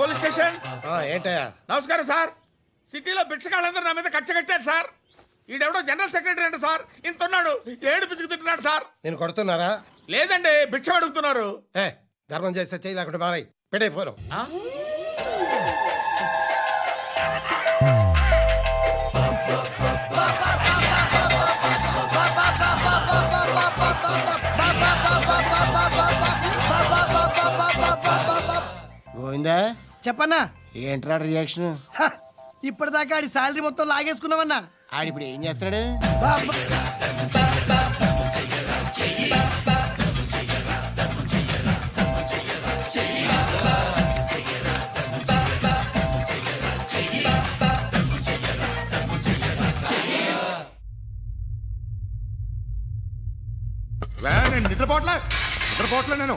Police station? ఆ, ఏంటయ్యా? నమస్కారం సార్. సిటీలో భిక్షగాళ్ళందరూ నా మీద కక్ష కట్టారు సార్. ఈడెవడో జనరల్ సెక్రటరీ అంట సార్. ఇంత ఉన్నాడు ఏడు పిచ్చుకు తింటున్నాడు సార్. నేను కొడుతున్నారా? లేదండి భిక్ష అడుగుతున్నారు. ఏ ధర్మం చేస్తే చేయి లేకుండా మారాయి. పెట్టే ఫోన్. ఆ? గోవిందా చెప్పన్నా. ఏంట్రా రియాక్షన్ ఇప్పటిదాకా ఆడి శాలరీ మొత్తం లాగేసుకున్నావన్నా. ఆడిప్పుడు ఏం చేస్తున్నాడు వే, నేను నిద్రపోవట్లే? నిద్రపోవట్లే నేను?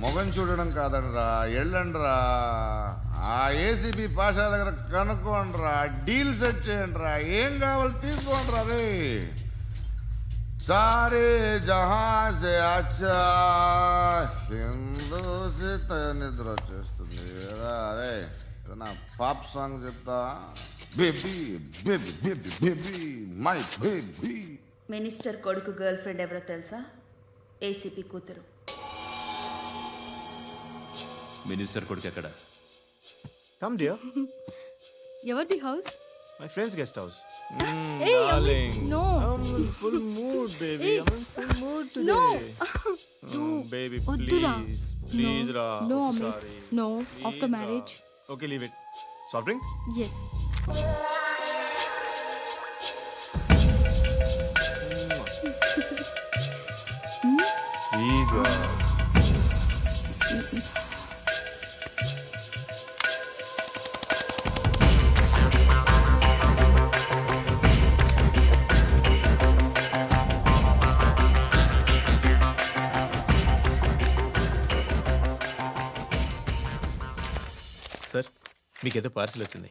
మొగం చూడడం కాదండ్రా ఎళ్ళండ్రా. ఆ ఏసీబీ పాషా దగ్గర కనుక్కోండిరా డీల్ సెట్ చేయండిరా ఏం కావాలి తీసుకోండిరా రే సారే జహా నిద్ర వచ్చేస్తుంది. అరే నా పాప్ సాంగ్ చెప్తా? Baby baby baby baby my baby minister కొడుకు గర్ల్ ఫ్రెండ్ ఎవరో తెలుసా? ఏసీపీ కూతురు. మినిస్టర్ కొడుకు ఎక్కడ? కమ్ డియర్ ఎవరిది house my friend's guest house no full mood baby full mood no baby వద్దురా ప్లీజ్ రా. No no after marriage okay leave it soft drink yes please sir మీకేదో parcel వచ్చింది.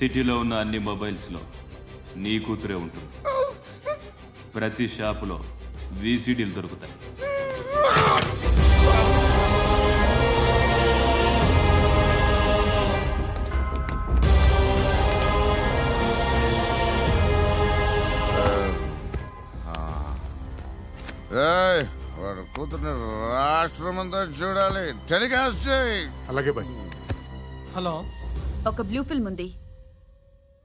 సిటీలో ఉన్న అన్ని మొబైల్స్లో నీ కూతురే ఉంటుంది. ప్రతి షాపులో వీసీడీలు దొరుకుతాయి. ఏయ్, వాడు కూతుర్ని రాష్ట్రం అంతా చూడాలి. టెలికాస్ట్ చేయి. అలాగే బాయ్. హలో. ఒక బ్లూ ఫిల్మ్ ఉంది.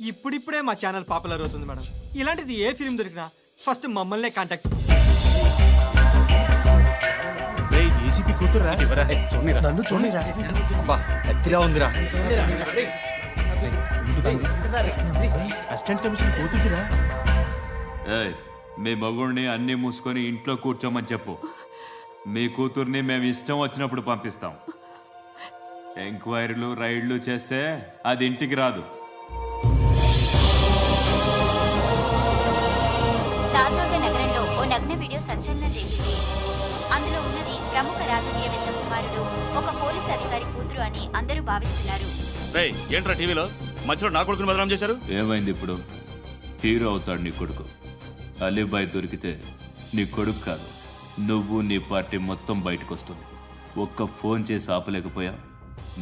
ఇప్పుడిప్పుడే మా ఛానల్ పాపులర్ అవుతుంది మేడం. ఇలాంటిది ఏ ఫిల్మ్ దొరికినా ఫస్ట్ మమ్మల్నే కాంటాక్ట్ ఏసీపీ కూతురా నన్ను చూడరా బా ఎత్తిగా ఉందిరా. అసిస్టెంట్ కమిషన్ కూతురురా ఏయ్, మీ మగుడిని అన్నీ మూసుకొని ఇంట్లో కూర్చోమని చెప్పు. మీ కూతుర్ని మేము ఇష్టం వచ్చినప్పుడు పంపిస్తాం. ఎంక్వైరీలు రైడ్లు చేస్తే అది ఇంటికి రాదు. తాజాగా నగరంలో ఓ నగ్న వీడియో సంచలనం రేపింది అందులో ఉన్నది ప్రముఖ రాజకీయవేత్త కుమారుడు ఒక పోలీస్ అధికారి కూతురు అని అందరూ భావిస్తున్నారు. ఏంట్రా టీవీలో? మధ్యలో నా కొడుకుని బదనాం చేశారు? ఏమైంది ఇప్పుడు? హీరో అవుతాడు నీ కొడుకు. అలీబాయ్ దొరికితే నీ కొడుకు కాదు నువ్వు నీ పార్టీ మొత్తం బయటకు వస్తుంది ఒక్క ఫోన్ చేసి ఆపలేకపోయా?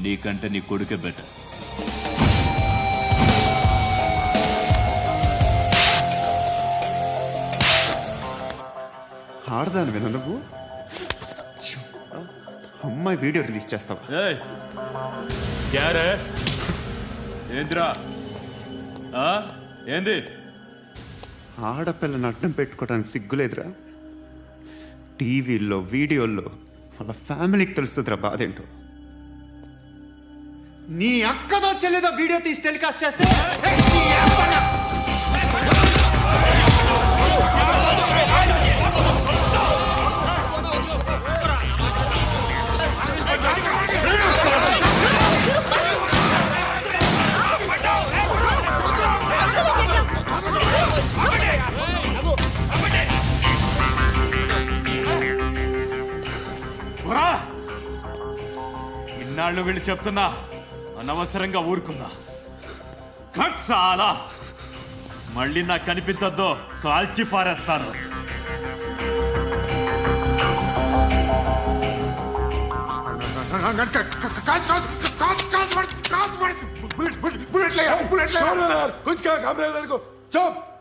నీకంటే నీ కొడుకే బెటర్. ఆడదానివేనా నువ్వు? ఛీ, అమ్మాయి వీడియో రిలీజ్ చేస్తావా? ఏంద్రా? ఏంది? ఆడపిల్లని అడ్డం పెట్టుకోవడానికి సిగ్గులేదురా. టీవీల్లో వీడియోల్లో వాళ్ళ ఫ్యామిలీకి తెలుస్తుందిరా బాధ ఏంటో నీ అక్కదో చెల్లిదో వీడియో తీసి టెలికాస్ట్ చేస్తే వీళ్ళు చెప్తున్నా అనవసరంగా ఊరుకుందా కట్ చాలా మళ్ళీ నాకు కనిపించొద్దు కాల్చి పారేస్తాను బా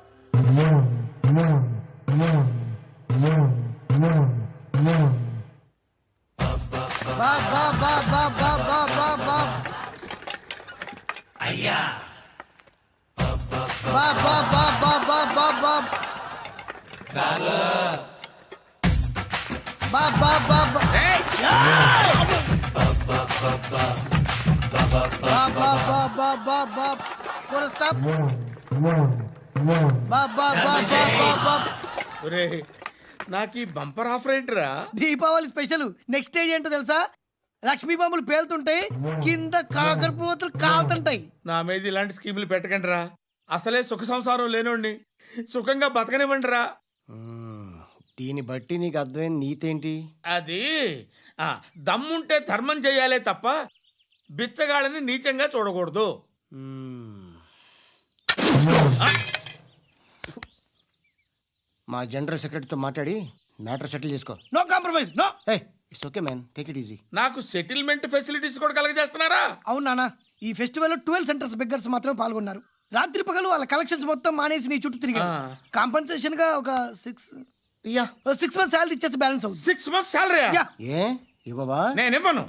ఒరే నాకు ఈ బంపర్ ఆఫర్ ఏంటిరా దీపావళి స్పెషల్ నెక్స్ట్ స్టేజ్ ఏంటో తెలుసా లక్ష్మీ బాంబులు పేలుతుంటాయి కింద కాకర పువ్వుతులు కాలుతుంటాయి. నా మీద ఇలాంటి స్కీములు పెట్టకండి రా అసలే సుఖ సంసారం లేనోడిని. సుఖంగా బతకనివ్వండి రా దీన్ని బట్టి నీకు అర్థమైంది నీతేంటి? అది ఆ, దమ్ముంటే ధర్మం చేయాలే తప్ప బిచ్చగాళ్ళని నీచంగా చూడకూడదు. మా జనరల్ సెక్రటరీతో మాట్లాడి మ్యాటర్ సెటిల్ చేసుకో. No compromise no A it's okay man. Take it easy. నాకు సెటిల్మెంట్ ఫెసిలిటీస్ కూడా కలగజేస్తున్నారా? అవును నాన్న. ఈ ఫెస్టివల్ ట్వెల్వ్ సెంటర్స్ బెగ్గర్స్ మాత్రమే పాల్గొన్నారు. రాత్రి పగలు వాళ్ళ కలెక్షన్స్ మొత్తం మానేసి నీ చుట్టూ తిరిగారు. ఆ. కాంపన్సేషన్గా ఒక six yeah. Six months salary ఇచ్చేసి బ్యాలెన్స్ అవుతుంది. Six months salary yeah. ఏ? ఇవ్వవా? నేను ఇవ్వను